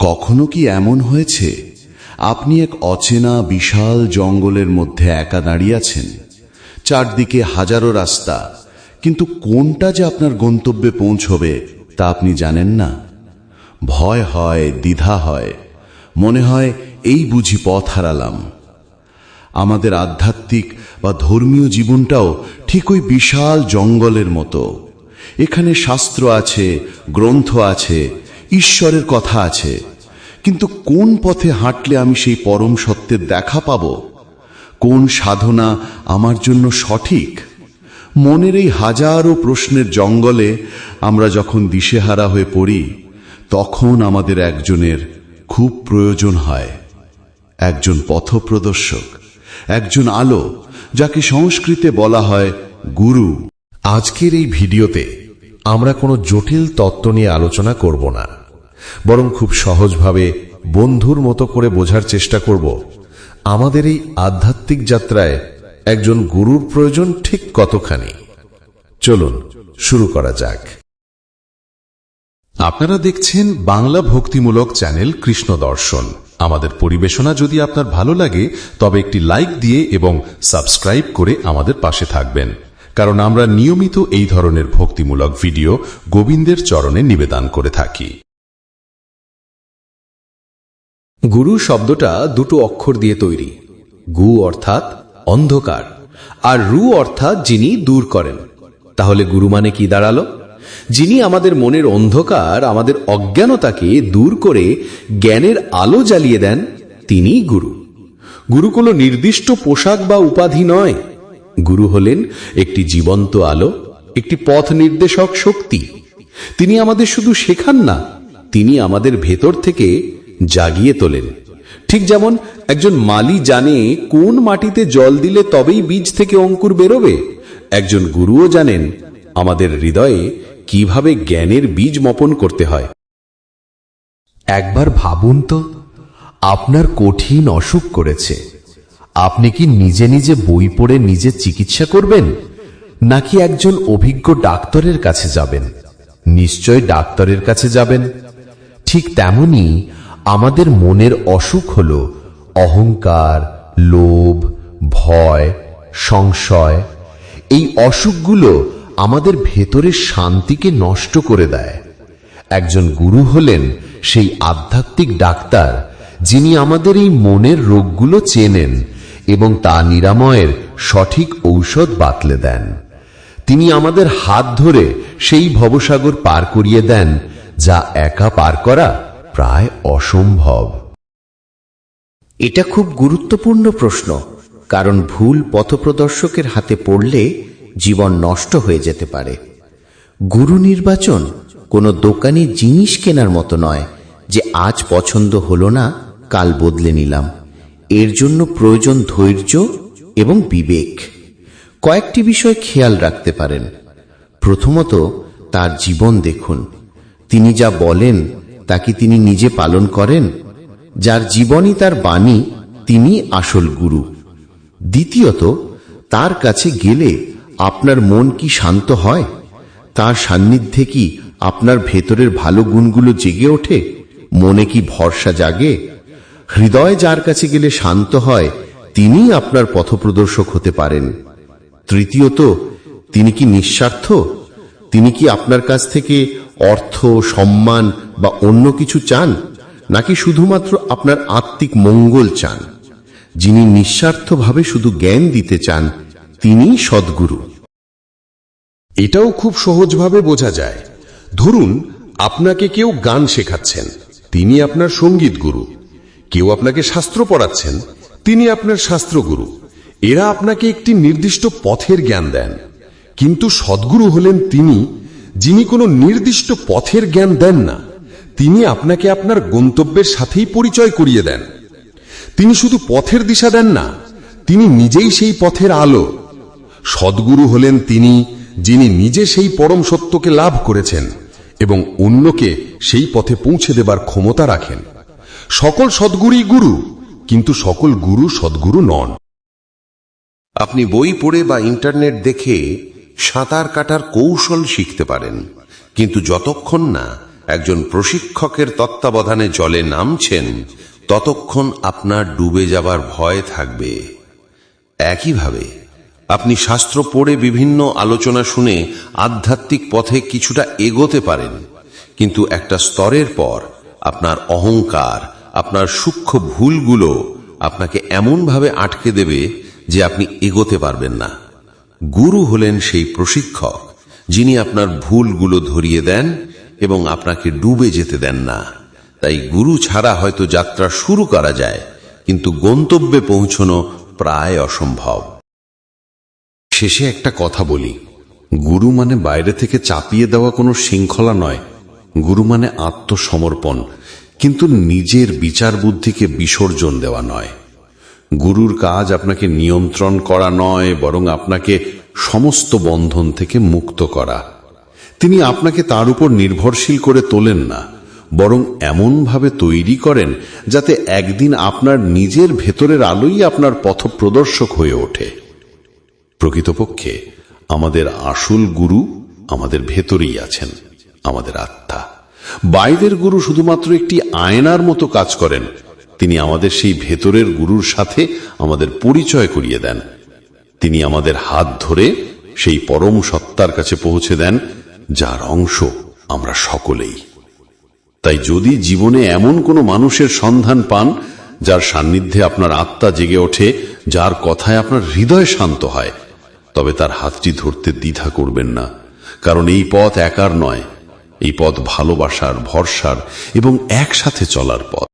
কখনো কি এমন হয়েছে? আপনি এক অচেনা, বিশাল জঙ্গলের মধ্যে একা দাঁড়িয়ে আছেন। চারদিকে হাজারো রাস্তা। কিন্তু কোনটা যে আপনার গন্তব্যে পৌঁছবে, তা আপনি জানেন না। ভয় হয়, দ্বিধা হয়। মনে হয়, এই বুঝি পথ হারালাম। আমাদের আধ্যাত্মিক বা ধর্মীয় জীবনটাও ঠিক ওই বিশাল জঙ্গলের মতো। এখানে শাস্ত্র আছে, গ্রন্থ আছে ঈশ্বরের কথা আছে। কিন্তু কোন পথে হাঁটলে আমি সেই পরম সত্যের দেখা পাব? কোন সাধনা আমার জন্য সঠিক? মনের এই হাজারো প্রশ্নের জঙ্গলে আমরা যখন দিশেহারা হয়ে পড়ি, তখন আমাদের একজনের খুব প্রয়োজন হয়। একজন পথপ্রদর্শক, একজন আলো, যাকে সংস্কৃতে বলা হয় গুরু। আজকের এই ভিডিওতে আমরা কোনো জটিল তত্ত্ব নিয়ে আলোচনা করব না। বরং খুব সহজভাবে বন্ধুর মতো করে বোঝার চেষ্টা করব। আমাদের এই আধ্যাত্মিক যাত্রায় একজন গুরুর প্রয়োজন ঠিক কতখানি? চলুন, শুরু করা যাক। আপনারা দেখছেন বাংলা ভক্তিমূলক চ্যানেল কৃষ্ণ দর্শন। আমাদের পরিবেশনা যদি আপনার ভালো লাগে, তবে একটি লাইক দিয়ে এবং সাবস্ক্রাইব করে আমাদের পাশে থাকবেন। কারণ আমরা নিয়মিত এই ধরনের ভক্তিমূলক ভিডিও গোবিন্দের চরণে নিবেদন করে থাকি। গুরু শব্দটা দুটো অক্ষর দিয়ে তৈরি। গু অর্থাৎ অন্ধকার, আর রু অর্থাৎ যিনি দূর করেন। তাহলে গুরু মানে কি দাঁড়াল? যিনি আমাদের মনের অন্ধকার, আমাদের অজ্ঞানতাকে দূর করে জ্ঞানের আলো জ্বালিয়ে দেন তিনিই গুরু। গুরু কোনো নির্দিষ্ট পোশাক বা উপাধি নয়। গুরু হলেন একটি জীবন্ত আলো, একটি পথ নির্দেশক শক্তি। তিনি আমাদের শুধু শেখান না, তিনি আমাদের ভেতর থেকে জাগিয়ে তোলেন। ঠিক যেমন একজন মালি জানে কোন মাটিতে জল দিলে তবেই বীজ থেকে অঙ্কুর বেরোবে। একজন গুরুও জানেন আমাদের হৃদয়ে কীভাবে জ্ঞানের বীজ মপন করতে হয়। একবার ভাবুন তো, আপনার কঠিন অসুখ করেছে। আপনি কি নিজে নিজে বই পড়ে নিজে চিকিৎসা করবেন? নাকি একজন অভিজ্ঞ ডাক্তারের কাছে যাবেন? নিশ্চয় ডাক্তারের কাছে যাবেন। ঠিক তেমনি আমাদের মনের অসুখ হল অহংকার, লোভ, ভয়, সংশয়। এই অসুখগুলো আমাদের ভেতরের শান্তিকে নষ্ট করে দেয়। একজন গুরু হলেন সেই আধ্যাত্মিক ডাক্তার, যিনি আমাদের এই মনের রোগগুলো চেনেন এবং তা নিরাময়ের সঠিক ঔষধ বাতলে দেন। তিনি আমাদের হাত ধরে সেই ভবসাগর পার করিয়ে দেন, যা একা পার করা প্রায় অসম্ভব। এটা খুব গুরুত্বপূর্ণ প্রশ্ন, কারণ ভুল পথপ্রদর্শকের হাতে পড়লে জীবন নষ্ট হয়ে যেতে পারে। গুরু নির্বাচন কোনো দোকানে জিনিস কেনার মতো নয় যে আজ পছন্দ হলো না, কাল বদলে নিলাম। এর জন্য প্রয়োজন ধৈর্য এবং বিবেক। কয়েকটি বিষয় খেয়াল রাখতে পারেন। প্রথমত, তার জীবন দেখুন। তিনি যা বলেন তা কি তিনি নিজে পালন করেন? যার জীবনই তার বাণী তিনি আসল গুরু। দ্বিতীয়ত, তার কাছে গেলে আপনার মন কি শান্ত হয়? তার সান্নিধ্যে কি আপনার ভেতরের ভালো গুণগুলো জেগে ওঠে? মনে কি ভরসা জাগে? হৃদয় যার কাছে গেলে শান্ত হয় তিনি আপনার পথপ্রদর্শক হতে পারেন। তৃতীয়ত, তিনি কি নিঃস্বার্থ? তিনি কি আপনার কাছ থেকে অর্থ, সম্মান বা অন্য কিছু চান? নাকি শুধুমাত্র আপনার আত্মিক মঙ্গল চান? যিনি নিঃস্বার্থভাবে শুধু জ্ঞান দিতে চান, তিনিই সদ্গুরু। এটাও খুব সহজভাবে বোঝা যায়। ধরুন, আপনাকে কেউ গান শেখাচ্ছেন, তিনি আপনার সংগীত গুরু। কেউ আপনাকে শাস্ত্র পড়াচ্ছেন, তিনি আপনার শাস্ত্রগুরু এরা আপনাকে একটি নির্দিষ্ট পথের জ্ঞান দেন। কিন্তু সদ্গুরু হলেন তিনি যিনি কোনো নির্দিষ্ট পথের জ্ঞান দেন না, তিনি আপনাকে আপনার গন্তব্যের সাথেই পরিচয় করিয়ে দেন। তিনি শুধু পথের দিশা দেন না, তিনি নিজেই সেই পথের আলো। সদ্গুরু হলেন তিনি, যিনি নিজে সেই পরম সত্যকে লাভ করেছেন এবং অন্যকে সেই পথে পৌঁছে দেবার ক্ষমতা রাখেন। সকল সদ্গুরুই গুরু, কিন্তু সকল গুরু সদ্গুরু নন। আপনি বই পড়ে বা ইন্টারনেট দেখে সাঁতার কাটার কৌশল শিখতে পারেন। কিন্তু যতক্ষণ না একজন প্রশিক্ষকের তত্ত্বাবধানে জলে নামছেন, ততক্ষণ আপনার ডুবে যাবার ভয় থাকবে। একইভাবে, আপনি শাস্ত্র পড়ে বিভিন্ন আলোচনা শুনে আধ্যাত্মিক পথে কিছুটা এগোতে পারেন, কিন্তু একটা স্তরের পর আপনার অহংকার, আপনার সূক্ষ্ম ভুলগুলো আপনাকে এমনভাবে আটকে দেবে যে আপনি এগোতে পারবেন না। গুরু হলেন সেই প্রশিক্ষক, যিনি আপনার ভুলগুলো ধরিয়ে দেন এবং আপনাকে ডুবে যেতে দেন না। তাই গুরু ছাড়া হয়তো যাত্রা শুরু করা যায়, কিন্তু গন্তব্যে পৌঁছনো প্রায় অসম্ভব। শেষে একটা কথা বলি। গুরু মানে বাইরে থেকে চাপিয়ে দেওয়া কোনো শৃঙ্খলা নয়। গুরু মানে আত্মসমর্পণ, কিন্তু নিজের বিচার বুদ্ধিকে বিসর্জন দেওয়া নয়। গুরুর কাজ আপনাকে নিয়ন্ত্রণ করা নয়, বরং আপনাকে সমস্ত বন্ধন থেকে মুক্ত করা। তিনি আপনাকে তার উপর নির্ভরশীল করে তোলেন না, বরং এমনভাবে তৈরি করেন যাতে একদিন আপনার নিজের ভেতরের আলোই আপনার পথপ্রদর্শক হয়ে ওঠে। প্রকৃতপক্ষে, আমাদের আসল গুরু আমাদের ভেতরেই আছেন, আমাদের আত্মা। বাইরের গুরু শুধুমাত্র একটি আয়নার মতো কাজ করেন তিনি আমাদের সেই ভেতরের গুরুর সাথে আমাদের পরিচয় করিয়ে দেন। তিনি আমাদের হাত ধরে সেই পরম সত্তার কাছে পৌঁছে দেন, যার অংশ আমরা সকলেই। তাই যদি জীবনে এমন কোনো মানুষের সন্ধান পান, যার সান্নিধ্যে আপনার আত্মা জেগে ওঠে, যার কথায় আপনার হৃদয় শান্ত হয়, তবে তার হাতটি ধরতে দ্বিধা করবেন না, কারণ এই পথ একার নয়, এই পথ ভালোবাসার, ভরসার এবং একসাথে চলার পথ।